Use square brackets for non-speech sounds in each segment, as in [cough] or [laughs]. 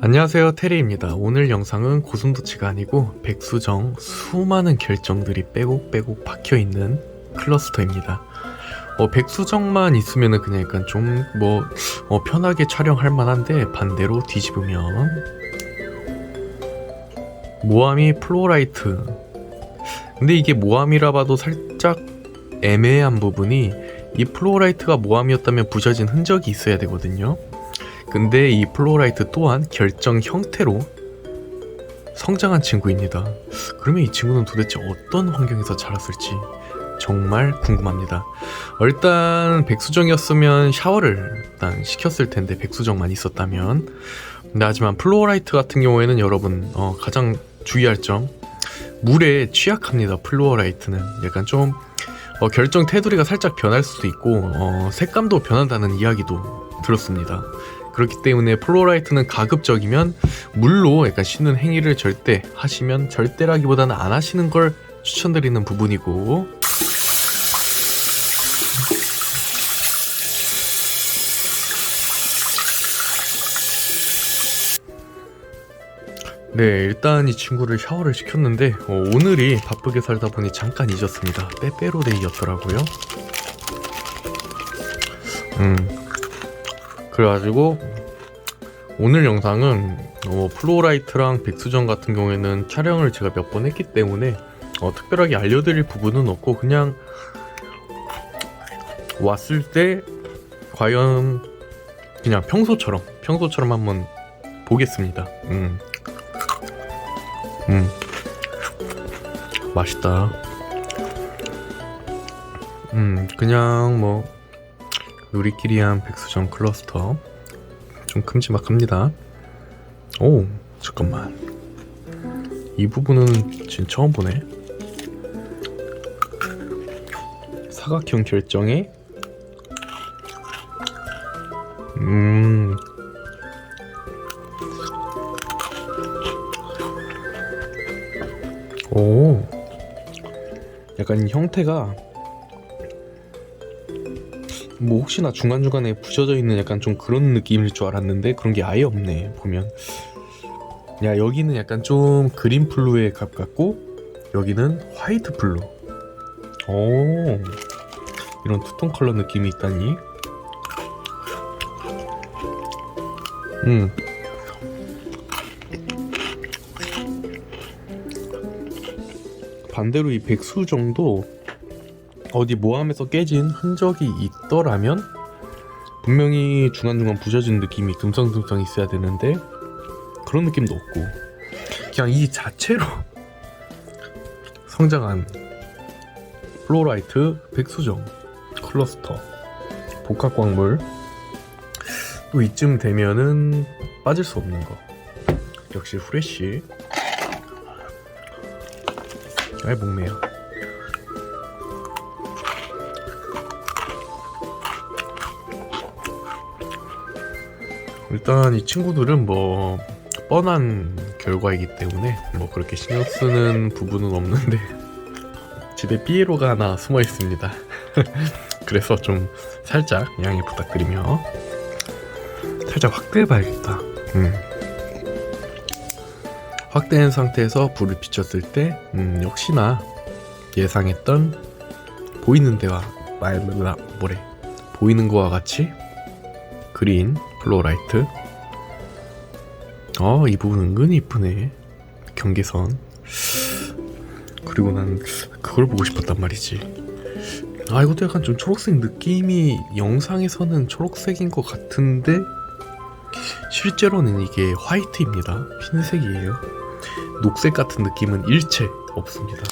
안녕하세요 테리입니다. 오늘 영상은 고슴도치가 아니고 백수정 수많은 결정들이 빼곡빼곡 박혀있는 클러스터입니다. 어, 백수정만 있으면 그냥 약간 좀뭐 편하게 촬영할 만한데 반대로 뒤집으면 모함이 플로라이트. 근데 이게 모함이라 봐도 살짝 애매한 부분이 이 플로라이트가 모함이었다면 부셔진 흔적이 있어야 되거든요 근데 이 플로라이트 또한 결정 형태로 성장한 친구입니다. 그러면 이 친구는 도대체 어떤 환경에서 자랐을지 정말 궁금합니다. 어, 일단 백수정이었으면 샤워를 일단 시켰을 텐데 백수정만 있었다면 근데 하지만 플로라이트 같은 경우에는 여러분 어, 가장 주의할 점 물에 취약합니다. 플로라이트는 약간 좀 어, 결정 테두리가 살짝 변할 수도 있고 어, 색감도 변한다는 이야기도 들었습니다. 그렇기 때문에 플로라이트는 가급적이면 물로 약간 씻는 행위를 절대 하시면 절대라기보다는 안 하시는 걸 추천드리는 부분이고. 네 일단 이 친구를 샤워를 시켰는데 어, 오늘이 바쁘게 살다 보니 잠깐 잊었습니다. 빼빼로데이였더라고요. 음 그래가지고 오늘 영상은 어, 플로라이트랑 백수정 같은 경우에는 촬영을 제가 몇 번 했기 때문에 어, 특별하게 알려드릴 부분은 없고 그냥 왔을 때 과연 그냥 평소처럼 평소처럼 한번 보겠습니다. 음, 음, 맛있다. 음, 그냥 뭐 우리끼리 한 백수정 클러스터. 좀 큼지막합니다. 오 잠깐만. 이 부분은 지금 처음 보네. 사각형 결정에. 음. 오, 약간 이 형태가 뭐 혹시나 중간중간에 부셔져 있는 약간 좀 그런 느낌일 줄 알았는데 그런 게 아예 없네 보면. 야 여기는 약간 좀 그린 블루에 가깝고 여기는 화이트 블루. 오 이런 투톤 컬러 느낌이 있다니. 음. 반대로 이 백수정도 어디 모함에서 깨진 흔적이 있더라면 분명히 중간중간 부셔진 느낌이 듬성듬성 있어야 되는데 그런 느낌도 없고 그냥 이 자체로 [laughs] 성장한 플로라이트 백수정 클러스터 복합 광물. 또 이쯤 되면은 빠질 수 없는 거. 역시 후레쉬. 아이 목매야 일단 이 친구들은 뭐 뻔한 결과이기 때문에 뭐 그렇게 신경 쓰는 부분은 없는데 [laughs] 집에 삐에로가 하나 숨어 있습니다. [laughs] 그래서 좀 살짝 양해 부탁드리며 살짝 확대해봐야겠다. 음. 확대한 상태에서 불을 비췄을 때 음, 역시나 예상했던 보이는 데와 말라 뭐래 보이는 거와 같이 그린 플로라이트 어, 이 부분 은근히 이쁘네. 경계선. 그리고 난 그걸 보고 싶었단 말이지. 아, 이것도 약간 좀 초록색 느낌이 영상에서는 초록색인 것 같은데 실제로는 이게 화이트입니다. 흰색이에요. 녹색 같은 느낌은 일체 없습니다.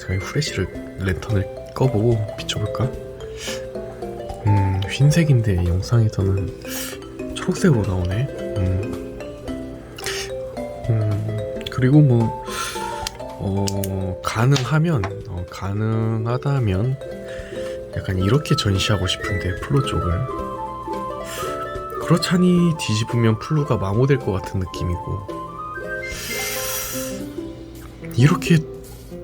제가 이 후레쉬를 랜턴을 꺼보고 비춰볼까? 음, 흰색인데 영상에서는 초록색으로 나오네. 음. 음, 그리고 뭐, 어, 가능하면, 어, 가능하다면, 약간 이렇게 전시하고 싶은데, 플로 쪽을. 그렇자니 뒤집으면 플루가 마모될 것 같은 느낌이고, 이렇게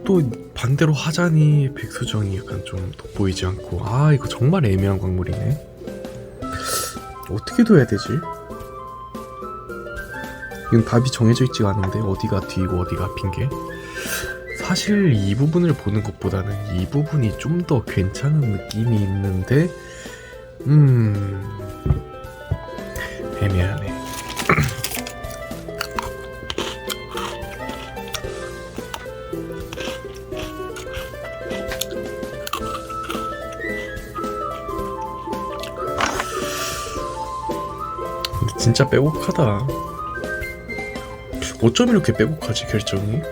또 반대로 하자니 백수정이 약간 좀 돋보이지 않고, 아, 이거 정말 애매한 광물이네. 어떻게 둬야 되지? 이건 답이 정해져 있지가 않은데 어디가 뒤고 어디가 앞인 게 사실 이 부분을 보는 것보다는 이 부분이 좀 더 괜찮은 느낌이 있는데 음 애매하네 진짜 빼곡하다. 어쩜 이렇게 빼곡하지 결정이?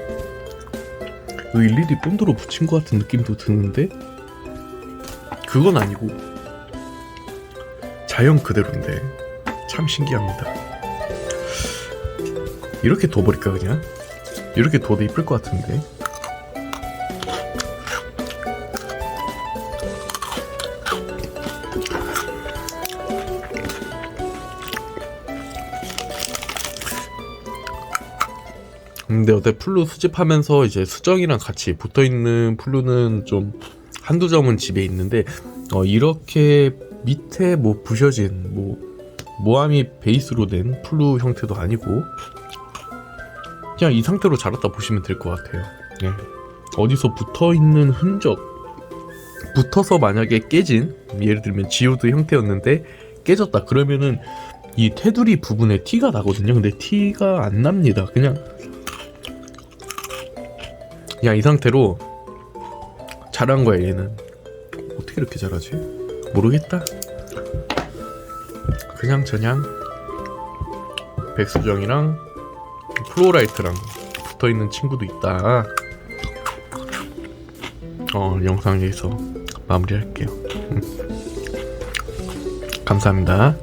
일일이 본드로 붙인 것 같은 느낌도 드는데? 그건 아니고. 자연 그대로인데. 참 신기합니다. 이렇게 둬버릴까 그냥? 이렇게 둬도 이쁠 것 같은데 근데 어때 플루 수집하면서 이제 수정이랑 같이 붙어 있는 플루는 좀 한두 점은 집에 있는데 어 이렇게 밑에 뭐 부셔진 뭐 모함이 베이스로 된 플루 형태도 아니고 그냥 이 상태로 자랐다 보시면 될 것 같아요. 예. 어디서 붙어 있는 흔적 붙어서 만약에 깨진 예를 들면 지오드 형태였는데 깨졌다 그러면은 이 테두리 부분에 티가 나거든요. 근데 티가 안 납니다. 그냥 그냥 이 상태로 자란 거야 얘는. 어떻게 이렇게 자라지? 모르겠다. 그냥 저냥 백수정이랑 플로라이트랑 붙어있는 친구도 있다. 어 영상 여기서 마무리할게요. 감사합니다